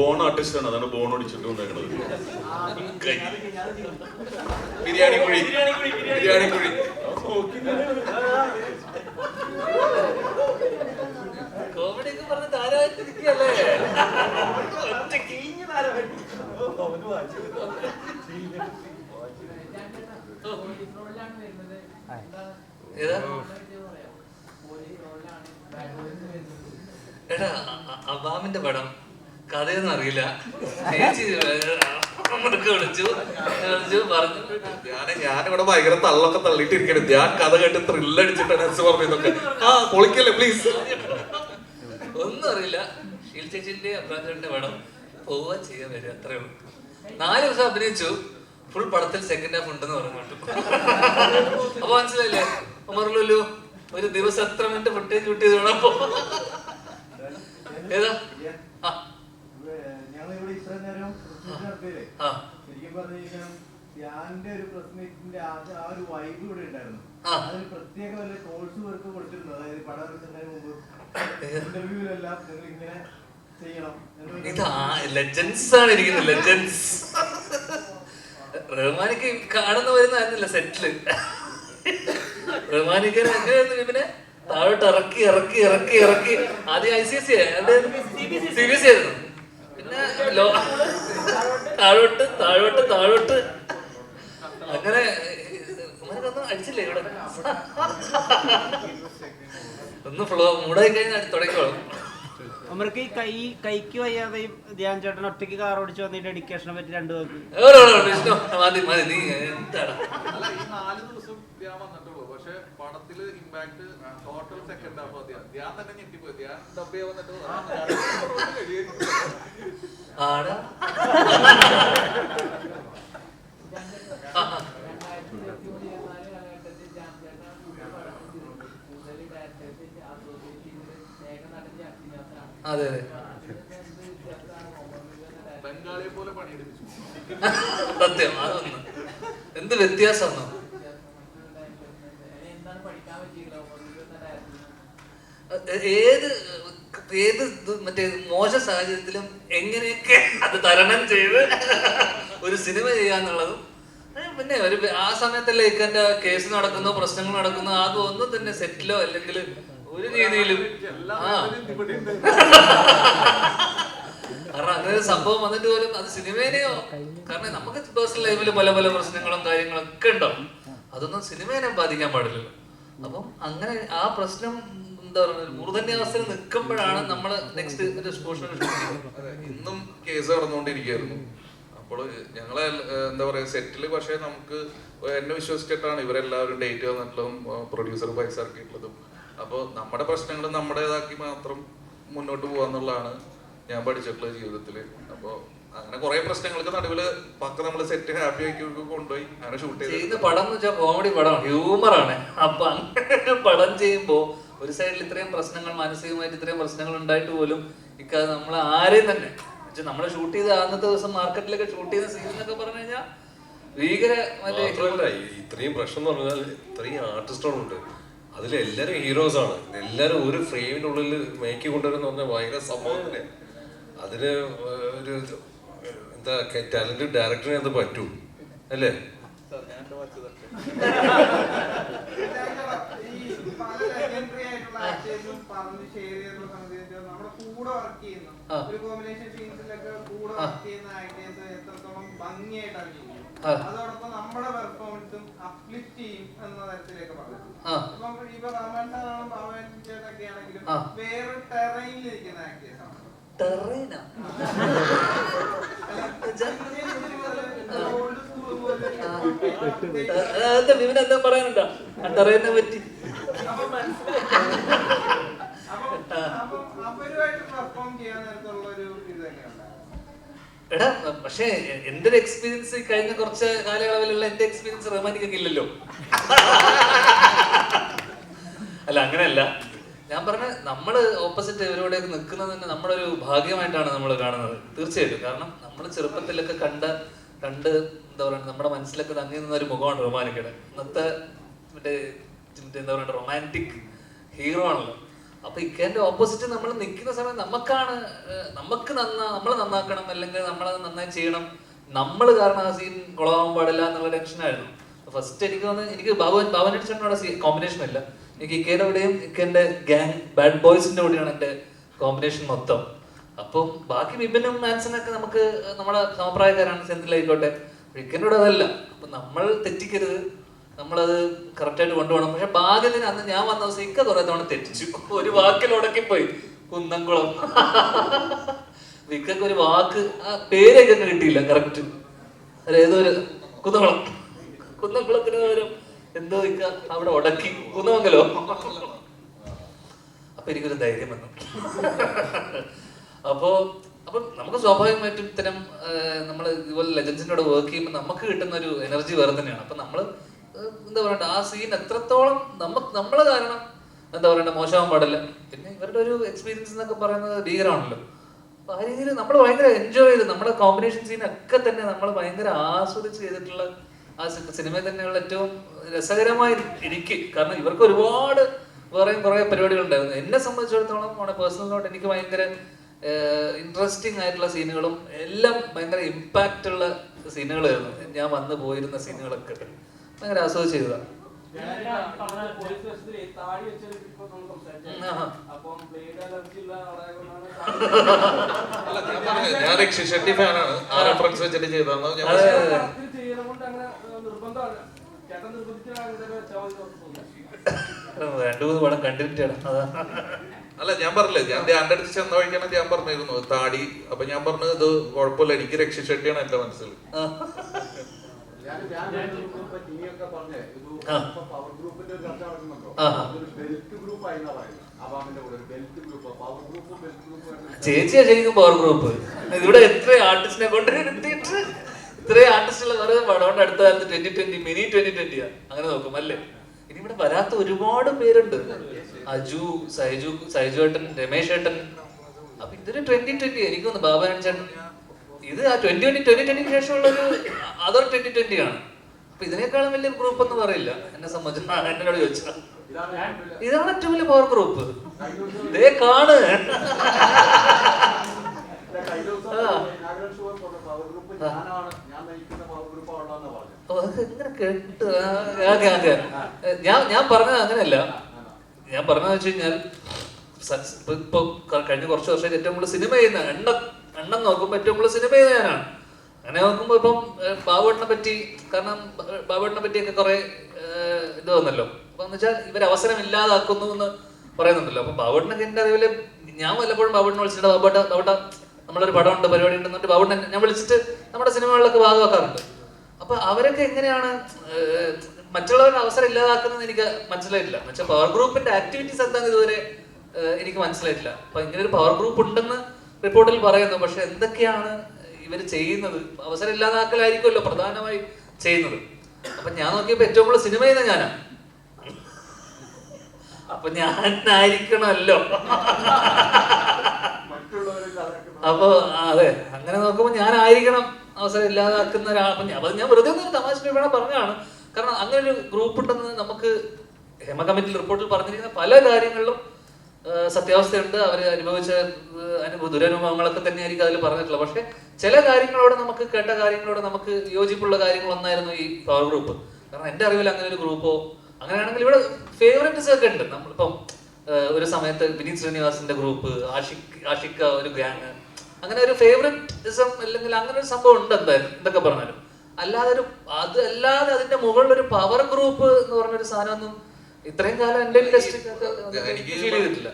Bone artist ആണ്. അതാണ് bone അടിച്ചിട്ട് വന്നേക്കണത്. ബിരിയാണി കുഴി. ബിരിയാണി കുഴി. ഏതാ? അബാമിന്റെ പടം കഥയൊന്നും അറിയില്ല. വിളിച്ചു. വിളിച്ചു പറഞ്ഞു. ഞാൻ ഞാനിവിടെ ഭയങ്കര തള്ളൊക്കെ തള്ളിയിട്ടിരിക്കണേ ഞാൻ കഥ കേട്ട് ത്രില്ലടിച്ചിട്ടാണ് എസ് പറഞ്ഞതൊക്കെ ആ പൊളിക്കല്ലേ പ്ലീസ് ഒന്നും അറിയില്ല. ഷീൽ ചേച്ചിന്റെ അബ്രാഞ്ചിന്റെ പടം പോവാ ചെയ്യാൻ വരിക അത്രേ ഉള്ളൂ. നാല് ദിവസം അഭിനയിച്ചു. ഫുൾ പടത്തിൽ സെക്കൻഡ് ഹാഫ് ഉണ്ടെന്ന് പറഞ്ഞു കേട്ടു. അപ്പൊ മനസ്സിലായില്ലേ? ഉമർലുലു ഒരു ദിവസം എത്ര മിനിറ്റ് ഫുട്ടേജ് കിട്ടിയത് വേണം അപ്പൊ ഏതാ? ആ ഞങ്ങളിവിടെ ഇത്ര നേരം പ്രശ്നം നടത്തിയില്ലേ ആ ശരിക്കും പറഞ്ഞു കഴിഞ്ഞാൽ ധ്യാന്റെ ഒരു പ്രശ്നത്തിന്റെ ആ ഒരു വൈബ് ഇവിടെ ഉണ്ടായിരുന്നു. അതൊരു അതിന് പ്രത്യേക വല്ല കോഴ്സ് വർക്ക് കൊടുത്തിരുന്നു. അതായത് പടം ഇറങ്ങുന്നതിന് മുമ്പ് ഇന്റർവ്യൂവിലെല്ലാം നിങ്ങൾ ഇങ്ങനെ ചെയ്യണം. ഇത് ലെജൻസ് ആണ് ഇരിക്കുന്നത് ലെജൻസ് റഹ്മാനിക്ക് കാണുന്ന വരുന്നതായിരുന്നില്ല സെറ്റിൽ റഹ്മാനിക്ക് പിന്നെ താഴോട്ട് ഇറക്കി ഇറക്കി ഇറക്കി ഇറക്കി. ആദ്യം I C S C B C ആയിരുന്നു. പിന്നെ ലോ താഴോട്ട് താഴോട്ട് താഴോട്ട്. അങ്ങനെ ഒന്നും അടിച്ചില്ലേ ഇവിടെ? ഒന്ന് ഫ്ലോ മൂടായി കഴിഞ്ഞാൽ തുടങ്ങിക്കോളും. അമർക്ക് ഈ കൈ കൈക്ക് വയ്യാതെയും ധ്യാൻ ചേട്ടൻ ഒറ്റയ്ക്ക് കാർ ഓടിച്ചു വന്നിട്ട് ഡെഡിക്കേഷനെ പറ്റി രണ്ടു പേർക്ക് മതി മതി നീ എന്താണ് പക്ഷെ പടത്തിൽ impact total second half Dhyan Dhyan തന്നെ ഞെട്ടിപ്പോയി. വന്നിട്ട് ഞാൻ കഴിയായിരുന്നു. ആടാ. അതെ അതെ. ബംഗാളിയെ പോലെ പണിയെടുപ്പിച്ചു. സത്യം അതൊന്ന്. എന്ത് വ്യത്യാസമാണോ ഏത് ഏത് മറ്റേ മോശ സാഹചര്യത്തിലും എങ്ങനെയൊക്കെ അത് തരണം ചെയ്ത് ഒരു സിനിമ ചെയ്യാന്നുള്ളതും പിന്നെ ഒരു ആ സമയത്തല്ലേ ഇക്കന്റെ കേസ് നടക്കുന്നു പ്രശ്നങ്ങൾ നടക്കുന്നു അതൊന്നും തന്നെ സെറ്റിലോ അല്ലെങ്കിൽ ഒരു രീതിയിലും ആ. കാരണം അങ്ങനെ ഒരു സംഭവം വന്നിട്ട് പോലും അത് സിനിമേനെയോ കാരണം നമുക്ക് പേഴ്സണൽ ലൈഫിൽ പല പല പ്രശ്നങ്ങളും കാര്യങ്ങളും ഒക്കെ ഉണ്ടാവും അതൊന്നും സിനിമേനെ ബാധിക്കാൻ പാടില്ലല്ലോ. അപ്പം അങ്ങനെ ആ പ്രശ്നം എന്താ പറയുക മൂർധന്യാവസ്ഥയിൽ നിൽക്കുമ്പോഴാണ് നമ്മൾ നെക്സ്റ്റ് ഇന്നും കേസ് നടന്നുകൊണ്ടിരിക്കുകയായിരുന്നു. അപ്പോൾ ഞങ്ങളെ എന്താ പറയുക സെറ്റിൽ പക്ഷേ നമുക്ക് എന്നെ വിശ്വസിച്ചിട്ടാണ് ഇവരെല്ലാവരും ഡേറ്റ് തന്നിട്ടുള്ളതും പ്രൊഡ്യൂസർ പൈസ ഇറക്കിയിട്ടുള്ളതും. അപ്പോൾ നമ്മുടെ പ്രശ്നങ്ങൾ നമ്മുടേതാക്കി മാത്രം മുന്നോട്ട് പോകാന്നുള്ളതാണ് ഞാൻ പഠിച്ചിട്ടുള്ള ജീവിതത്തിൽ അപ്പോൾ അങ്ങനെ കുറെ പ്രശ്നങ്ങൾക്ക് നടുവിൽ പക്ക നമ്മൾ സെറ്റ് ഹാപ്പി ആക്കി കൊണ്ടുപോയി അങ്ങനെ ഷൂട്ട് ചെയ്ത് പടം എന്ന് വെച്ചാൽ കോമഡി പടമാണ്. ഹ്യൂമറാണ് അപ്പൊ അങ്ങനെ പടം ചെയ്യുമ്പോ ഒരു സൈഡിൽ ഇത്രയും പ്രശ്നങ്ങൾ മാനസികമായിട്ട് ഇത്രയും പ്രശ്നങ്ങൾ ഉണ്ടായിട്ട് പോലും ഇക്ക നമ്മൾ ആരെയും തന്നെ നമ്മൾ ഷൂട്ട് ചെയ്ത അന്നത്തെ ദിവസം മാർക്കറ്റിലൊക്കെ ഷൂട്ട് ചെയ്ത സീൻ എന്നൊക്കെ പറഞ്ഞു കഴിഞ്ഞാൽ ഭീകര ഇത്രയും പ്രശ്നം എന്ന് പറഞ്ഞാൽ ഇത്രയും ആർട്ടിസ്റ്റുകളുണ്ട് അതിൽ എല്ലാരും ഹീറോസ് ആണ്. എല്ലാരും ഒരു ഫ്രെയിമിന്റെ ഉള്ളിൽ മേക്കി കൊണ്ടുവരുന്ന പറഞ്ഞാൽ ഭയങ്കര സംഭവം തന്നെ. അതിന് ഒരു എന്താ ടാലന്റഡ് ഡയറക്ടറിനെ അത് പറ്റൂ. അല്ലേ? അതോടൊപ്പം നമ്മുടെ പെർഫോമൻസും അപ്ലിഫ്റ്റ് ചെയ്യും എന്ന തരത്തിലേക്ക് പറഞ്ഞു. ഇപ്പം ഇപ്പൊ റഹ്മാൻ സാറാണ് ഭാവൻ ആണെങ്കിലും വേറെ ആക്ടേഴ്സ് ആണ് ടെറേനാ പറയാനുണ്ടോ ടെറേനെ പറ്റി അപ്പം അപ്പം അപ്പം അവരുമായിട്ട് പെർഫോം ചെയ്യാൻ നേരത്തുള്ള ഒരു ഇത് തന്നെയാണ് എടാ പക്ഷേ എന്റെ എക്സ്പീരിയൻസ് കഴിഞ്ഞ കുറച്ച് കാലയളവിലുള്ള എന്റെ എക്സ്പീരിയൻസ് റൊമാന്റിക് ഇല്ലല്ലോ? അല്ല അങ്ങനെയല്ല. ഞാൻ പറഞ്ഞ നമ്മൾ ഓപ്പോസിറ്റ് ഇവരോടെയൊക്കെ നിൽക്കുന്നത് തന്നെ നമ്മുടെ ഒരു ഭാഗ്യമായിട്ടാണ് നമ്മൾ കാണുന്നത്. തീർച്ചയായിട്ടും. കാരണം നമ്മൾ ചെറുപ്പത്തിലൊക്കെ കണ്ട കണ്ട് എന്താ പറയുക നമ്മുടെ മനസ്സിലൊക്കെ തങ്ങി നിന്ന ഒരു മുഖമാണ് റൊമാനിക്കയുടെ ഇന്നത്തെ മറ്റേ എന്താ പറയുക റൊമാന്റിക് ഹീറോ ആണല്ലോ. അപ്പൊ ഇക്കേന്റെ ഓപ്പോസിറ്റ് നമ്മൾ നിൽക്കുന്ന സമയം നമുക്കാണ് നമുക്ക് നന്നാ നമ്മൾ നന്നാക്കണം അല്ലെങ്കിൽ നമ്മളത് നന്നായി ചെയ്യണം. നമ്മൾ കാരണം ആ സീൻ കൊളവാൻ പാടില്ല എന്നുള്ള ടെൻഷനായിരുന്നു. ഫസ്റ്റ് എനിക്ക് വന്ന് എനിക്ക് ഭവൻ ഭവനടി ചേട്ടനോട് കോമ്പിനേഷൻ അല്ല എനിക്ക് ഇക്കേന്റെ കൂടെയും ഇക്കേന്റെ ഗാങ് ബാഡ് ബോയ്സിന്റെ കൂടെയാണ് എന്റെ കോമ്പിനേഷൻ മൊത്തം. അപ്പം ബാക്കി വിപിനും മാൻസനൊക്കെ നമുക്ക് നമ്മുടെ സമപ്രായക്കാരാണ് സെന്തിലായിക്കോട്ടെ. ഇക്കേന്റെ അതല്ല. അപ്പൊ നമ്മൾ തെറ്റിക്കരുത്. നമ്മളത് കറക്റ്റായിട്ട് കൊണ്ടുപോകണം. പക്ഷെ ഭാഗ്യത്തിന് അന്ന് ഞാൻ വന്ന ദിവസം ഇക്ക കുറെ തവണ തെറ്റിച്ചു. ഒരു വാക്കിൽ ഉടക്കിപ്പോയി കുന്നംകുളം. വിക്കൊരു ഒരു വാക്ക് ആ പേരൊക്കെ കിട്ടിയില്ല കറക്റ്റ് ഏതോ കുന്നംകുളം. കുന്നംകുളത്തിന് പകരം എന്തോ ഇക്ക അവിടെ ഉടക്കി. കുന്നമംഗലോ? അപ്പൊ എനിക്കൊരു ധൈര്യം വന്നു. അപ്പോ അപ്പൊ നമുക്ക് സ്വാഭാവികമായിട്ടും ഇത്തരം നമ്മൾ ഇതുപോലെ ലെജൻസിന്റെ കൂടെ വർക്ക് ചെയ്യുമ്പോൾ നമുക്ക് കിട്ടുന്ന ഒരു എനർജി വേറെ തന്നെയാണ്. അപ്പൊ നമ്മൾ എന്താ പറയണ്ട ആ സീൻ എത്രത്തോളം നമുക്ക് നമ്മളെ കാരണം എന്താ പറയണ്ട മോശമാൻ പാടില്ല. പിന്നെ ഇവരുടെ ഒരു എക്സ്പീരിയൻസ് എന്നൊക്കെ പറയുന്നത് ഭീകരമാണല്ലോ അപ്പൊ ആ രീതിയിൽ നമ്മൾ ഭയങ്കര എൻജോയ് ചെയ്ത് നമ്മുടെ കോമ്പിനേഷൻ സീൻ ഒക്കെ തന്നെ നമ്മൾ ഭയങ്കര ആസ്വദിച്ച് ചെയ്തിട്ടുള്ള ആ സിനിമയിൽ തന്നെയുള്ള ഏറ്റവും രസകരമായി എനിക്ക്. കാരണം ഇവർക്ക് ഒരുപാട് വേറെ കുറെ പരിപാടികളുണ്ടായിരുന്നു എന്നെ സംബന്ധിച്ചിടത്തോളം പേഴ്സണൽ നോട്ട് എനിക്ക് ഭയങ്കര ഇൻട്രസ്റ്റിംഗ് ആയിട്ടുള്ള സീനുകളും എല്ലാം ഭയങ്കര ഇമ്പാക്റ്റ് ഉള്ള സീനുകളായിരുന്നു ഞാൻ വന്നു പോയിരുന്ന സീനുകളൊക്കെ ഭയങ്കര ആസ്വദിച്ച് ചെയ്തതാണ് പോലീസ് സ്റ്റേഷനിൽ താടി വെച്ചത് ഇപ്പൊ നമ്മൾ സംസാരിച്ചു ആഹാ. ബ്ലേഡ് അലർജി ഉള്ള ആളെ അല്ല ഞാൻ രക്ഷി ഷെട്ടി ഫാനാണ്. ആ റെഫറൻസ് വെച്ചിട്ട് ചെയ്തതെന്ന് ഞാൻ അങ്ങനെ അസോ അങ്ങനെ രണ്ടു മൂന്ന് പടം കണ്ടിട്ടാണ് അതാ. അല്ല ഞാൻ പറഞ്ഞില്ല ഞാൻ ധ്യാന്റെ അടുത്ത് ചെന്ന വഴിക്കാണ് ഞാൻ പറഞ്ഞിരുന്നു താടി. അപ്പൊ ഞാൻ പറഞ്ഞത് ഇത് കുഴപ്പമില്ല എനിക്ക് രക്ഷ ഷെട്ടിയാണ് എന്റെ മനസ്സിൽ. ചേച്ചിയാ ശരിക്കും പവർ ഗ്രൂപ്പ് ഇവിടെ എത്ര ആർട്ടിസ്റ്റിനെ കൊണ്ട് എടുത്തിട്ട് ഇത്രയും ആർട്ടിസ്റ്റുകൾ വെറുതെ പടമുണ്ട് അടുത്ത കാലത്ത് ട്വന്റി ട്വന്റി മിനി ട്വന്റി ട്വന്റിയാ അങ്ങനെ നോക്കും അല്ലേ? ഇനി ഇവിടെ വരാത്ത ഒരുപാട് പേരുണ്ട്. അജു സൈജു സൈജു ഏട്ടൻ രമേശ് ഏട്ടൻ. അപ്പൊ ഇതൊരു ട്വന്റി ട്വന്റി എനിക്കൊന്ന് ബാബാനൻ ചേട്ടൻ. ഇത് ആ ട്വന്റി ട്വന്റി ട്വന്റി ട്വന്റിക്ക് ശേഷമുള്ള ഒരു അതർ ട്വന്റി ട്വന്റി ആണ്. അപ്പൊ ഇതിനേക്കാളും വലിയ ഗ്രൂപ്പ് എന്ന് പറയില്ല എന്നെ സംബന്ധിച്ച് ആ, എന്നോട് ചോദിച്ചാൽ ഇതാണ് ഏറ്റവും വലിയ- പവർ ഗ്രൂപ്പ് ദേ കാണ്. ഇങ്ങനെ കേട്ട്. ഞാൻ ഞാൻ പറഞ്ഞത് അങ്ങനെയല്ല. ഞാൻ പറഞ്ഞതെന്ന് വെച്ച് കഴിഞ്ഞാൽ ഇപ്പൊ ഇപ്പൊ കഴിഞ്ഞ കുറച്ച് വർഷമായിട്ട് ഏറ്റവും കൂടുതൽ സിനിമ ചെയ്യുന്ന എണ്ണം എണ്ണം നോക്കുമ്പോൾ ഏറ്റവും കൂടുതൽ സിനിമ ചെയ്യുന്ന ഞാനാണ്. അങ്ങനെ നോക്കുമ്പോൾ ഇപ്പം ബാബുവേട്ടനെ പറ്റി കാരണം ബാബുവേട്ടനെ പറ്റിയൊക്കെ കുറെ ഇത് വന്നല്ലോ. അപ്പൊ വെച്ചാൽ ഇവർ അവസരം ഇല്ലാതാക്കുന്നു എന്ന് പറയുന്നുണ്ടല്ലോ. അപ്പൊ ബാബുവേട്ടനൊക്കെ എന്റെ അറിവിൽ ഞാൻ വല്ലപ്പോഴും ബാബുവേട്ടനെ വിളിച്ചിട്ട് ബാബുട്ട ബാബുട്ട നമ്മളൊരു പടം ഉണ്ട് പരിപാടി ഉണ്ട് എന്നിട്ട് ബാബുട്ടനെ ഞാൻ വിളിച്ചിട്ട് നമ്മുടെ സിനിമകളിലൊക്കെ ഭാഗമാക്കാറുണ്ട്. അപ്പൊ അവരൊക്കെ എങ്ങനെയാണ് മറ്റുള്ളവരുടെ അവസരം ഇല്ലാതാക്കുന്നത് എനിക്ക് മനസ്സിലായിട്ടില്ല. എന്നുവെച്ചാൽ പവർ ഗ്രൂപ്പിന്റെ ആക്ടിവിറ്റീസ് എന്താണെന്ന് ഇതുവരെ എനിക്ക് മനസ്സിലായിട്ടില്ല. അപ്പൊ ഇങ്ങനെ ഒരു പവർ ഗ്രൂപ്പ് ഉണ്ടെന്ന് റിപ്പോർട്ടിൽ പറയുന്നു. പക്ഷെ എന്തൊക്കെയാണ് ഇവർ ചെയ്യുന്നത് അവസരം ഇല്ലാതാക്കലായിരിക്കുമല്ലോ പ്രധാനമായി ചെയ്യുന്നത്. അപ്പൊ ഞാൻ നോക്കിയപ്പോ ഏറ്റവും കൂടുതൽ സിനിമ ചെയ്യുന്ന ഞാനാ. അപ്പൊ ഞാനായിരിക്കണമല്ലോ. അപ്പൊ അതെ അങ്ങനെ നോക്കുമ്പോ ഞാനായിരിക്കണം അവസരം ഇല്ലാതാക്കുന്ന ഒരാൾ അപ്പൊ ഞാൻ ഞാൻ വെറുതെ ഒന്നും തമാശ വേണം പറഞ്ഞാണ് കാരണം അങ്ങനെ ഒരു ഗ്രൂപ്പ് ഉണ്ടെന്ന് നമുക്ക് ഹേമ കമ്മിറ്റി റിപ്പോർട്ടിൽ പറഞ്ഞിരിക്കുന്ന പല കാര്യങ്ങളിലും സത്യാവസ്ഥയുണ്ട്. അവർ അനുഭവിച്ച അനുഭവ ദുരനുഭവങ്ങളൊക്കെ തന്നെയായിരിക്കും അതിൽ പറഞ്ഞിട്ടുള്ളത്. പക്ഷെ ചില കാര്യങ്ങളോട് നമുക്ക് കേട്ട കാര്യങ്ങളോട് നമുക്ക് യോജിപ്പുള്ള കാര്യങ്ങൾ ഒന്നായിരുന്നു ഈ പവർ ഗ്രൂപ്പ് കാരണം എന്റെ അറിവിൽ അങ്ങനെ ഒരു ഗ്രൂപ്പോ അങ്ങനെയാണെങ്കിൽ ഇവിടെ ഫേവറേറ്റ്സ് ഒക്കെ ഉണ്ട്. നമ്മളിപ്പം ഒരു സമയത്ത് വിനീത് ശ്രീനിവാസിന്റെ ഗ്രൂപ്പ് ആഷിക് ആഷിക്ക ഒരു ഗ്യാങ് അങ്ങനെ ഒരു ഫേവറേറ്റിസം അല്ലെങ്കിൽ അങ്ങനെ ഒരു സംഭവം ഉണ്ട് എന്തായാലും എന്തൊക്കെ പറഞ്ഞാലും. അല്ലാതെ ഒരു അത് അല്ലാതെ അതിന്റെ മുകളിൽ ഒരു പവർ ഗ്രൂപ്പ് എന്ന് പറഞ്ഞൊരു സാധനമൊന്നും ഇത്രയും കാലം എന്റെ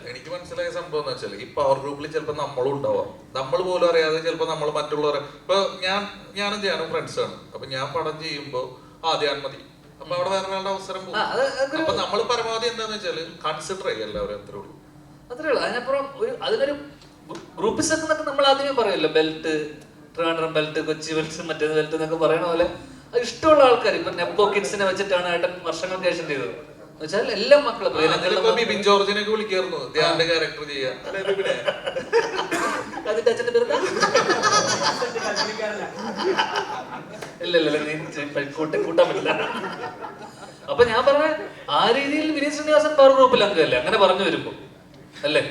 എനിക്ക് മനസ്സിലായ സംഭവം എന്ന് വെച്ചാൽ ഈ പവർ ഗ്രൂപ്പിൽ ചിലപ്പോൾ നമ്മളും ഉണ്ടാവാം. നമ്മൾ പോലും അറിയാതെ ചിലപ്പോൾ നമ്മൾ മറ്റുള്ളവരെ ഇപ്പൊ ഞാൻ ഞാനും ധ്യാനും ഫ്രണ്ട്സ് ആണ്. അപ്പൊ ഞാൻ പടം ചെയ്യുമ്പോൾ ആ ധ്യാൻ മതി അപ്പൊ അവിടെ വേറെ ഒരാളുടെ അവസരം പോകും. അപ്പൊ നമ്മൾ പരമാവധി എന്താന്ന് വെച്ചാൽ കൺസിഡർ ചെയ്യുക എല്ലാവരും അത്രേ ഉള്ളൂ. അത്രേ ഉള്ളൂ. അതിനപ്പുറം ഒരു അതിനൊരു ഗ്രൂപ്പിസൊക്കെ എന്നൊക്കെ നമ്മൾ ആദ്യമേ പറയുമല്ലോ. Belt Trivandrum belt Kochi belt മറ്റേത് ബെൽറ്റ് എന്നൊക്കെ പറയണ പോലെ ഇഷ്ടമുള്ള ആൾക്കാർ ഇപ്പൊ നെപ്പോ കിഡ്സിനെ വെച്ചിട്ടാണ് ഏട്ടൻ വർഷങ്ങൾക്ക് ശേഷം ചെയ്തത്. വെച്ചാൽ എല്ലാ മക്കളും ബിബിൻ ജോർജിനൊക്കെ വിളിക്കായിരുന്നു. ധ്യാന്റെ ക്യാരക്ടർ ചെയ്യാൻ അതിന്റെ അച്ഛന്റെ പേരെന്താ? ഇല്ല ഇല്ല ഇല്ല, നീ കൂട്ടാൻ പറ്റില്ല. അപ്പൊ ഞാൻ പറഞ്ഞ ആ രീതിയിൽ വിനീത് ശ്രീനിവാസൻ പവർ ഗ്രൂപ്പിൽ അംഗമല്ലേ അങ്ങനെ പറഞ്ഞു വരുമ്പോ. അല്ലേ?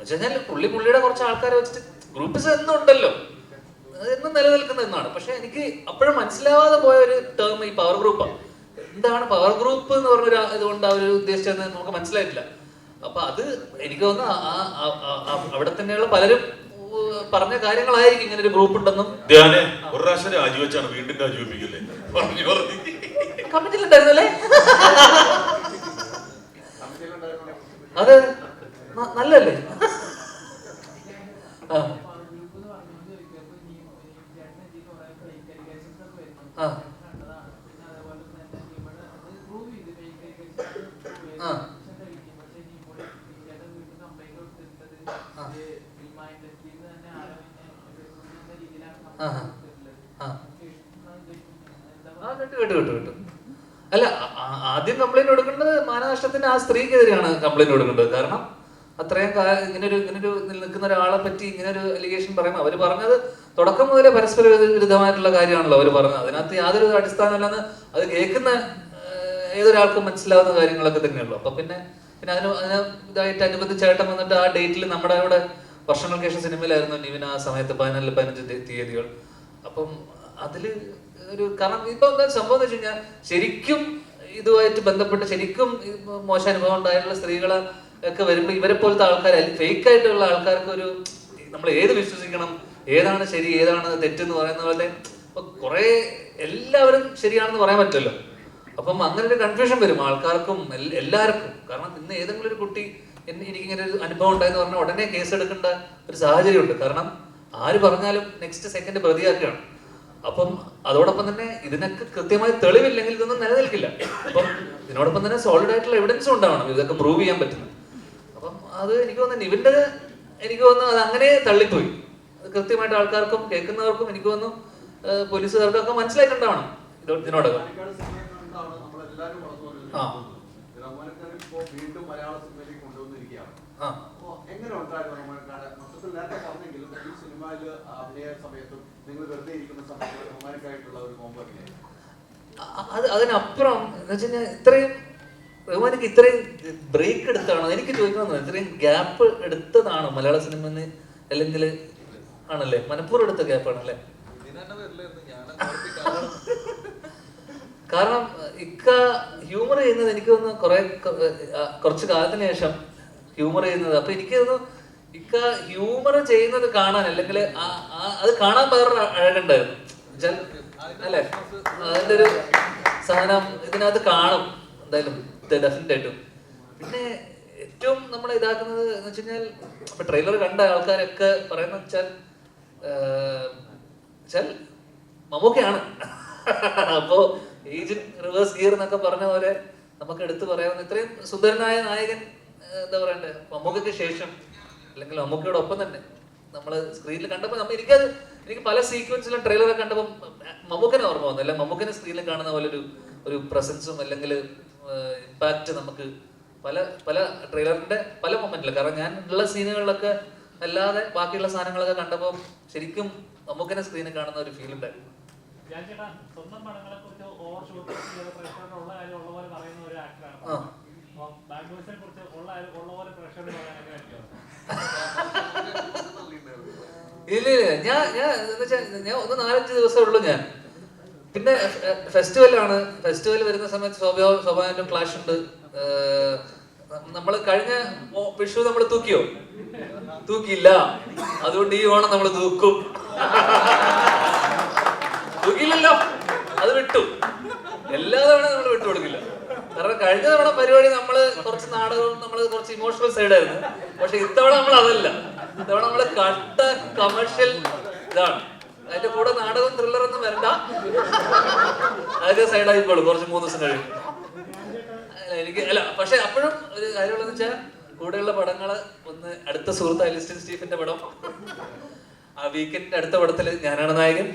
വെച്ചുകഴിഞ്ഞാൽ പുള്ളി പുള്ളിയുടെ കുറച്ച് ആൾക്കാരെ വെച്ചിട്ട് ഗ്രൂപ്പിസ് എന്നും ഉണ്ടല്ലോ. എന്നും നിലനിൽക്കുന്ന എന്നാണ് പക്ഷെ എനിക്ക് അപ്പോഴും മനസ്സിലാവാതെ പോയ ഒരു ടേം ഈ പവർ ഗ്രൂപ്പാണ് എന്താണ് പവർ ഗ്രൂപ്പ് എന്ന് പറഞ്ഞൊരു ഇതുകൊണ്ട് അവർ ഉദ്ദേശിച്ചതെന്ന് നമുക്ക് മനസ്സിലായിട്ടില്ല. അപ്പൊ അത് എനിക്ക് തോന്നുന്നു അവിടെ തന്നെയുള്ള പലരും പറഞ്ഞ കാര്യങ്ങളായിരിക്കും ഇങ്ങനെ ഒരു ഗ്രൂപ്പ് ഉണ്ടെന്നും. ധ്യാനെ ഒരു പ്രാവശ്യം രാജിവെച്ചാണ് വീണ്ടും രാജിവെപ്പിക്കില്ലേ? പറഞ്ഞു പറഞ്ഞു. കമ്മിറ്റിയിലുണ്ടായിരുന്നല്ലേ അതെ ന- നല്ലല്ലേ ആ ആ ആ ആ ആ ആ കേട്ടു കേട്ടു കേട്ടു കേട്ടു അല്ല ആ- ആ- ആദ്യം കംപ്ലൈന്റ് കൊടുക്കേണ്ടത് മാനനഷ്ടത്തിന് ആ സ്ത്രീക്കെതിരെയാണ് കംപ്ലൈന്റ് കൊടുക്കേണ്ടത് കാരണം അത്രയും ഇങ്ങനൊരു ഇങ്ങനൊരു നിൽക്കുന്ന ഒരാളെ പറ്റി ഇങ്ങനെ ഒരു അലിഗേഷൻ പറയുമ്പോൾ അവർ പറഞ്ഞത് തുടക്കം മുതലേ പരസ്പര വിരുദ്ധ- വിരുദ്ധമായിട്ടുള്ള കാര്യമാണല്ലോ അവർ പറഞ്ഞത്. അതിനകത്ത് യാതൊരു അടിസ്ഥാനമില്ലെന്ന് അത് കേൾക്കുന്ന ഏതൊരാൾക്കും മനസ്സിലാവുന്ന കാര്യങ്ങളൊക്കെ തന്നെയുള്ളൂ. അപ്പൊ പിന്നെ പിന്നെ അതിന് അതിന് ഇതായിട്ട് അനുബന്ധിച്ച് ചേട്ടൻ വന്നിട്ട് ആ ഡേറ്റിൽ നമ്മുടെ അവിടെ വർഷങ്ങൾക്ക് ശേഷം സിനിമയിലായിരുന്നു നിവിൻ ആ സമയത്ത് പതിനാല് പതിനഞ്ച് തീയതികൾ. അപ്പം അതിൽ ഒരു കാരണം ഇപ്പൊ എന്താ സംഭവം എന്ന് വെച്ച് കഴിഞ്ഞാൽ ശരിക്കും ഇതുമായിട്ട് ബന്ധപ്പെട്ട് ശരിക്കും മോശം അനുഭവം ഉണ്ടായിട്ടുള്ള സ്ത്രീകളെ ഒക്കെ വരുമ്പോൾ ഇവരെ പോലത്തെ ആൾക്കാർ ഫേക്ക് ആയിട്ടുള്ള ആൾക്കാർക്ക് ഒരു നമ്മൾ ഏത് വിശ്വസിക്കണം? ഏതാണ് ശരി ഏതാണ് തെറ്റെന്ന് പറയുന്ന പോലെ കുറെ എല്ലാവരും ശരിയാണെന്ന് പറയാൻ പറ്റില്ലല്ലോ. അപ്പം അങ്ങനെ ഒരു കൺഫ്യൂഷൻ വരും ആൾക്കാർക്കും എല്ലാവർക്കും. കാരണം ഇന്ന് ഏതെങ്കിലും ഒരു കുട്ടി എനിക്കിങ്ങനെ ഒരു അനുഭവം ഉണ്ടായെന്ന് പറഞ്ഞാൽ ഉടനെ കേസ് എടുക്കേണ്ട ഒരു സാഹചര്യമുണ്ട്. കാരണം ആര് പറഞ്ഞാലും നെക്സ്റ്റ് സെക്കൻഡ് പ്രതിയാക്കുകയാണ്. അപ്പം അതോടൊപ്പം തന്നെ ഇതിനൊക്കെ കൃത്യമായ തെളിവില്ലെങ്കിൽ ഇതൊന്നും നിലനിൽക്കില്ല. അപ്പം ഇതിനോടൊപ്പം തന്നെ സോളിഡ് ആയിട്ടുള്ള എവിഡൻസും ഉണ്ടാവണം. ഇതൊക്കെ പ്രൂവ് ചെയ്യാൻ പറ്റുന്നത്. അപ്പം അത് എനിക്ക് തോന്നുന്നു ഇവന്റെ എനിക്ക് തോന്നുന്നു അത് അങ്ങനെ തള്ളിപ്പോയി. അത് കൃത്യമായിട്ട് ആൾക്കാർക്കും കേൾക്കുന്നവർക്കും എനിക്ക് തോന്നുന്നു പോലീസുകാർക്കൊക്കെ മനസ്സിലായിട്ടുണ്ടാവണം. ഇതിനോടൊക്കെ. ആ. എങ്ങനെ ഈ അഭിനയ അത് അതിനപ്പുറം എന്ന് ഇത്രയും റഹ്മാനിക്ക് ഇത്രയും ബ്രേക്ക് എടുത്താണോ? എനിക്ക് ചോദിക്കണമെന്ന് ഇത്രയും ഗ്യാപ്പ് എടുത്തതാണോ മലയാള സിനിമ അല്ലെങ്കിൽ ആണല്ലേ? മനഃപൂർവം എടുത്ത ഗ്യാപ്പ് ആണല്ലേ? കാരണം ഇക്ക ഹ്യൂമർ ചെയ്യുന്നത് എനിക്ക് തോന്നുന്നു കുറെ കുറച്ച് കാലത്തിന് ശേഷം ഹ്യൂമർ ചെയ്യുന്നത്. അപ്പൊ എനിക്ക് തോന്നുന്നു ഇക്ക ഹ്യൂമർ ചെയ്യുന്നത് കാണാൻ അല്ലെങ്കിൽ അത് കാണാൻ വേറൊരു അഴകുണ്ടായിരുന്നു അല്ലെ? അതിന്റെ ഒരു സാധനം ഇതിനകത്ത് കാണും എന്തായാലും. ഡെഫിനറ്റ് ആയിട്ടും പിന്നെ ഏറ്റവും നമ്മൾ ഇതാക്കുന്നത് എന്ന് വെച്ച് കഴിഞ്ഞാൽ ഇപ്പൊ ട്രെയിലർ കണ്ട ആൾക്കാരൊക്കെ പറയുന്ന വെച്ചാൽ വെച്ചാൽ മമ്മൂക്കയാണ്. അപ്പോ ഏജിൻ റിവേഴ്സ് ഗിയർ എന്നൊക്കെ പറഞ്ഞ പോലെ നമുക്ക് എടുത്തു പറയാവുന്ന ഇത്രയും സുന്ദരനായ നായകൻ എന്താ പറയണ്ടേ? മമ്മൂക്കയ്ക്ക് ശേഷം അല്ലെങ്കിൽ മമ്മൂക്കയോടൊപ്പം തന്നെ. നമ്മൾ സ്ക്രീനിൽ കണ്ടപ്പോൾ നമ്മൾ എനിക്കത് എനിക്ക് പല സീക്വൻസിലും ട്രെയിലറൊക്കെ കണ്ടപ്പോൾ മമ്മൂക്കനെ ഓർമ്മ വന്നു. അല്ലെങ്കിൽ മമ്മൂക്കനെ സ്ക്രീനിൽ കാണുന്ന പോലെ ഒരു ഒരു പ്രസൻസും അല്ലെങ്കിൽ ഇമ്പാക്റ്റ് നമുക്ക് പല പല ട്രെയിലറിന്റെ പല മൊമെന്റിലും കാരണം ഞാൻ ഉള്ള സീനുകളിലൊക്കെ അല്ലാതെ ബാക്കിയുള്ള സാധനങ്ങളൊക്കെ കണ്ടപ്പോൾ ശരിക്കും മമ്മൂക്കനെ സ്ക്രീനിൽ കാണുന്ന ഒരു ഫീൽ ഉണ്ടായിരുന്നു. സ്വന്തം പടങ്ങളെ കുറിച്ച് ഓവർ ഷൂട്ട് ചെയ്ത ഉള്ള കാര്യം ഉള്ള പോലെ പറയുന്ന ഒരു ആക്ടറാണ് ബോയ്സിനെ കുറിച്ച് ഉള്ള ഉള്ള പോലെ പ്രഷർ പറയാനൊക്കെ ഇല്ല ഇല്ല ഞാൻ ഞാൻ ഞാൻ ഒന്ന് നാലഞ്ച് ദിവസമേ ഉള്ളൂ ഞാൻ. പിന്നെ ഫെസ്റ്റിവലാണ്. ഫെസ്റ്റിവൽ വരുന്ന സമയത്ത് സ്വാഭാവിക സ്വാഭാവികം ക്ലാഷ് ഉണ്ട്. നമ്മൾ കഴിഞ്ഞ വിഷു നമ്മൾ തൂക്കിയോ? തൂക്കിയില്ല. അതുകൊണ്ട് ഈ ഓണം നമ്മൾ തൂക്കും. തൂക്കിയില്ലല്ലോ. അത് വിട്ടു. എല്ലാ തവണ നമ്മൾ വിട്ടു കൊടുക്കില്ല. കാരണം കഴിഞ്ഞ തവണ പരിപാടി നമ്മൾ കുറച്ച് നാടകവും നമ്മൾ കുറച്ച് ഇമോഷണൽ സൈഡ് ആയിരുന്നു. പക്ഷെ ഇത്തവണ നമ്മൾ അതല്ല. ഇത്തവണ നമ്മൾ കട്ട കമേഴ്ഷ്യൽ ഇതാണ്. അതിന്റെ കൂടെ നാടകവും ത്രില്ലറൊന്നും വരണ്ട. അതൊക്കെ സൈഡായിക്കോളും കുറച്ച് മൂന്ന് ദിവസം അല്ല, എനിക്ക് അല്ല പക്ഷെ അപ്പോഴും ഒരു കാര്യമുള്ളതെന്ന് വെച്ചാൽ കൂടെയുള്ള പടങ്ങൾ ഒന്ന് അടുത്ത സുഹൃത്ത് അലിസ്റ്റൻ സ്റ്റീഫിന്റെ പടം. ആ വീക്കെൻഡിന്റെ അടുത്ത പടത്തിൽ ഞാനാണ് നായകൻ.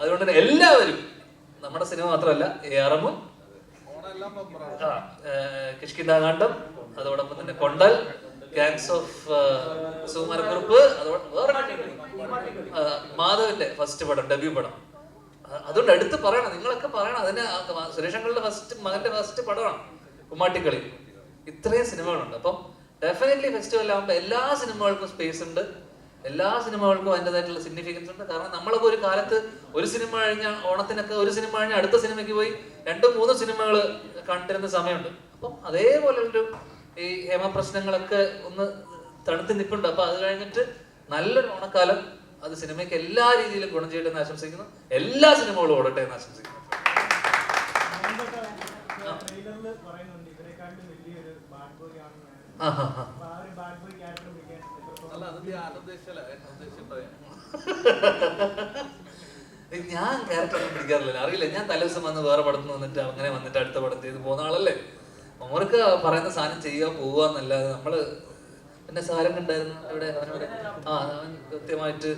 അതുകൊണ്ട് തന്നെ എല്ലാവരും നമ്മുടെ സിനിമ മാത്രമല്ല എ ആർ എമ്മും കിഷ്കിന്താകാന്ഡം അതോടൊപ്പം തന്നെ Kondal gangs of Sukumarakurup group വേറെ ആ, മാധവന്റെ ഫസ്റ്റ് പടം ഡെബ്യൂ പടം. ആ, അതുകൊണ്ട് എടുത്ത് പറയണം നിങ്ങളൊക്കെ പറയണം അതിന് സുരേഷങ്ങളുടെ ഫസ്റ്റ് മകന്റെ ഫസ്റ്റ് പടമാണ് കുമ്മാട്ടിക്കളി. ഇത്രയും സിനിമകളുണ്ട്. അപ്പം ഡെഫിനറ്റ്ലി ഫെസ്റ്റിവൽ ആകുമ്പോൾ എല്ലാ സിനിമകൾക്കും സ്പേസ് ഉണ്ട്. എല്ലാ സിനിമകൾക്കും അതിന്റെതായിട്ടുള്ള സിഗ്നിഫിക്കൻസ് ഉണ്ട്. കാരണം നമ്മളൊക്കെ ഒരു കാലത്ത് ഒരു സിനിമ കഴിഞ്ഞ ഓണത്തിനൊക്കെ ഒരു സിനിമ കഴിഞ്ഞ അടുത്ത സിനിമയ്ക്ക് പോയി രണ്ടും മൂന്നും സിനിമകൾ കണ്ടിരുന്ന സമയമുണ്ട്. അപ്പം അതേപോലൊരു ഈ ഹേമ പ്രശ്നങ്ങളൊക്കെ ഒന്ന് തണുത്ത് നിൽപ്പുണ്ട് അപ്പൊ അത് കഴിഞ്ഞിട്ട് നല്ലൊരു ഓണക്കാലം അത് സിനിമയ്ക്ക് എല്ലാ രീതിയിലും ഗുണം ചെയ്യട്ടെ എന്ന് ആശംസിക്കുന്നു. എല്ലാ സിനിമകളും ഓടട്ടെ എന്ന് ആശംസിക്കുന്നു. ആ. ഹാ ഹാ. ഞാൻ ക്യാരക്ടർ ഒന്നും പിടിക്കാറില്ല. അറിയില്ല ഞാൻ തലേദിവസം വന്ന് വേറെ പടത്തിന് വന്നിട്ട് അങ്ങനെ വന്നിട്ട് അടുത്ത പടം ചെയ്ത് പോകുന്ന ആളല്ലേ? അവർക്ക് പറയുന്ന സാധനം ചെയ്യുക പോവുക എന്നല്ലാതെ നമ്മൾ പിന്നെ സാരം ഉണ്ടായിരുന്നു ഇവിടെ ആ അവൻ കൃത്യമായിട്ട്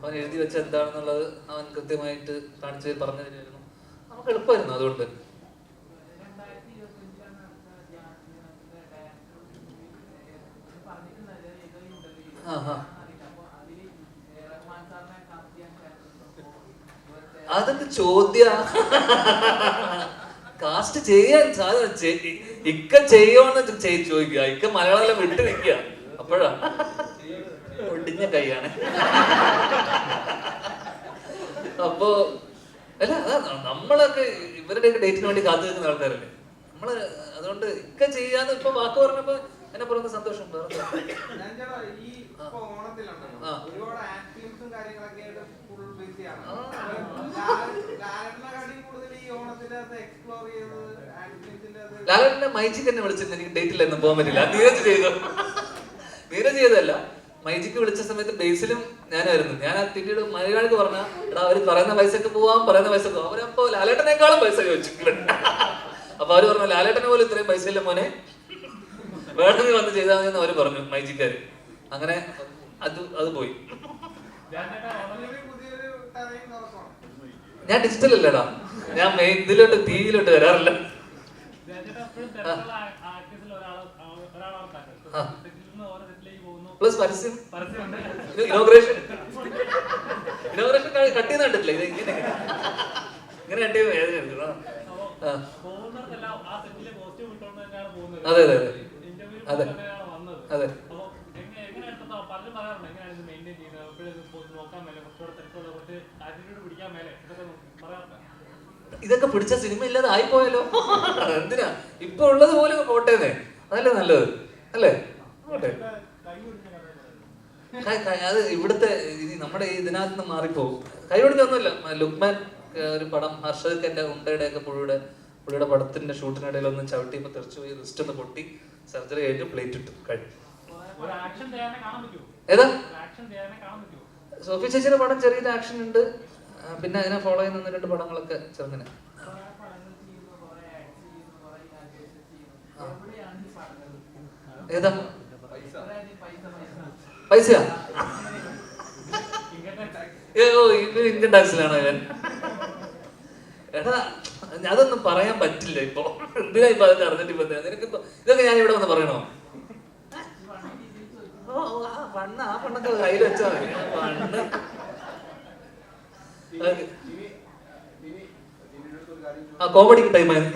അവൻ എഴുതി വെച്ച എന്താണെന്നുള്ളത് അവൻ കൃത്യമായിട്ട് കാണിച്ച് പറഞ്ഞു തരുമായിരുന്നു. നമുക്ക് എളുപ്പമായിരുന്നു അതുകൊണ്ട്. അതൊക്കെ ചോദ്യ. കാസ്റ്റ് ചെയ്യാൻ സാധ്യത ഇക്ക ചെയ്യോന്ന് ചെയ് ചോദിക്കുക. ഇക്ക മലയാളം വിട്ടു നിൽക്കുക. അപ്പോഴാ. ഒടിഞ്ഞ കൈയാണ്. അപ്പോ അല്ല നമ്മളൊക്കെ ഇവരുടെയൊക്കെ ഡേറ്റിന് വേണ്ടി കാത്തു നിൽക്കുന്ന ആൾക്കാരല്ലേ? നമ്മൾ അതുകൊണ്ട് ഇക്ക ചെയ്യാന്ന് ഇപ്പൊ വാക്ക് പറഞ്ഞപ്പോ എന്നെ പറയുന്ന സന്തോഷം ലാലേട്ടന്റെ മൈജിക്ക് എന്നെ വിളിച്ചിരുന്നു എനിക്ക് ഡേറ്റിലൊന്നും പോകാൻ പറ്റില്ല നീരജ് ചെയ്തു? നീരജ് ചെയ്തല്ല മൈജിക്ക് വിളിച്ച സമയത്ത് ബേസിലും ഞാനായിരുന്നു. ഞാൻ ആ പിന്നീട് മലയാളിക്ക് പറഞ്ഞ എടാ അവർ പറയുന്ന പൈസക്ക് പോവാം പറയുന്ന പൈസക്ക് പോവാം. അവരപ്പോ ലാലേട്ടനേക്കാളും പൈസ ചോദിച്ചു അപ്പൊ അവർ പറഞ്ഞു ലാലേട്ടനെ പോലും ഇത്രയും പൈസ ഇല്ല മോനെ വേണമെങ്കിൽ വന്ന് ചെയ്താൽ മതി എന്ന് അവർ പറഞ്ഞു മൈജിക്കാര്. അങ്ങനെ അത് അത് പോയി. ഞാൻ ഡിജിറ്റൽ അല്ലടാ. ഞാൻ ഇതിലോട്ട് ടി വിയിലോട്ട് വരാറില്ല. പ്ലസ് പരസ്യം. ഇനോഗ്രേഷൻ ഇനോഗ്രേഷൻ കട്ട് ചെയ്ത് കണ്ടിട്ടില്ല? ഇത് ഇങ്ങനെ ഇങ്ങനെ. കട്ട് ചെയ്ത് വേദന അതെ, അതെ, അതെ. അതെ. അതെ. ഇതൊക്കെ പിടിച്ച സിനിമ ഇല്ലാതെ ആയിപ്പോയല്ലോ എന്തിനാ? ഇപ്പൊ ഉള്ളത് പോലെ പോട്ടേന്നേ അതല്ലേ നല്ലത്? അല്ലേ? പോട്ടെ അത് ഇവിടുത്തെ നമ്മുടെ ഈ ഇതിനകത്ത് നിന്ന് മാറിപ്പോകും കൈകൊടുക്കൊന്നുമില്ല ലുക്മാൻ ഒരു പടം ഹർഷദ് എന്റെ ഉണ്ടയുടെ ഒക്കെ പുള്ളിയുടെ പുള്ളിയുടെ പടത്തിന്റെ ഷൂട്ടിനിടയിൽ ഒന്ന് ചവിട്ടിയപ്പോ തെറിച്ചു പോയി റിസ്റ്റ് ഒന്ന് പൊട്ടി. സർജറി കഴിഞ്ഞ് പ്ലേറ്റ് ഇട്ടു. കഴിഞ്ഞു ഏതാ? സോഫി ചേച്ചിയുടെ പടം ചെറിയൊരു ആക്ഷൻ ഉണ്ട്. പിന്നെ അതിനെ ഫോളോ ചെയ്യുന്ന ഒന്ന് രണ്ട് പടങ്ങളൊക്കെ ചെറുങ്ങനെ. ഏതാ? പൈസ ഏ, ഓ ഇത് ഇന്ത്യൻ ടാക്സിലാണോ ഞാൻ എടാ അതൊന്നും പറയാൻ പറ്റില്ല ഇപ്പൊ. എന്തിനാ ഇപ്പൊ അതൊക്കെ അറിഞ്ഞിട്ട് ഇപ്പൊ നിനക്ക് ഇതൊക്കെ ഞാൻ ഇവിടെ വന്ന് പറയണോ? ഓ ആ പണ്ണ് ആ പണ്ണൊക്കെ കയ്യിൽ വെച്ചാ മതി. പണ്ണ് ആ കോമഡിക്ക് ടൈമായിരുന്നു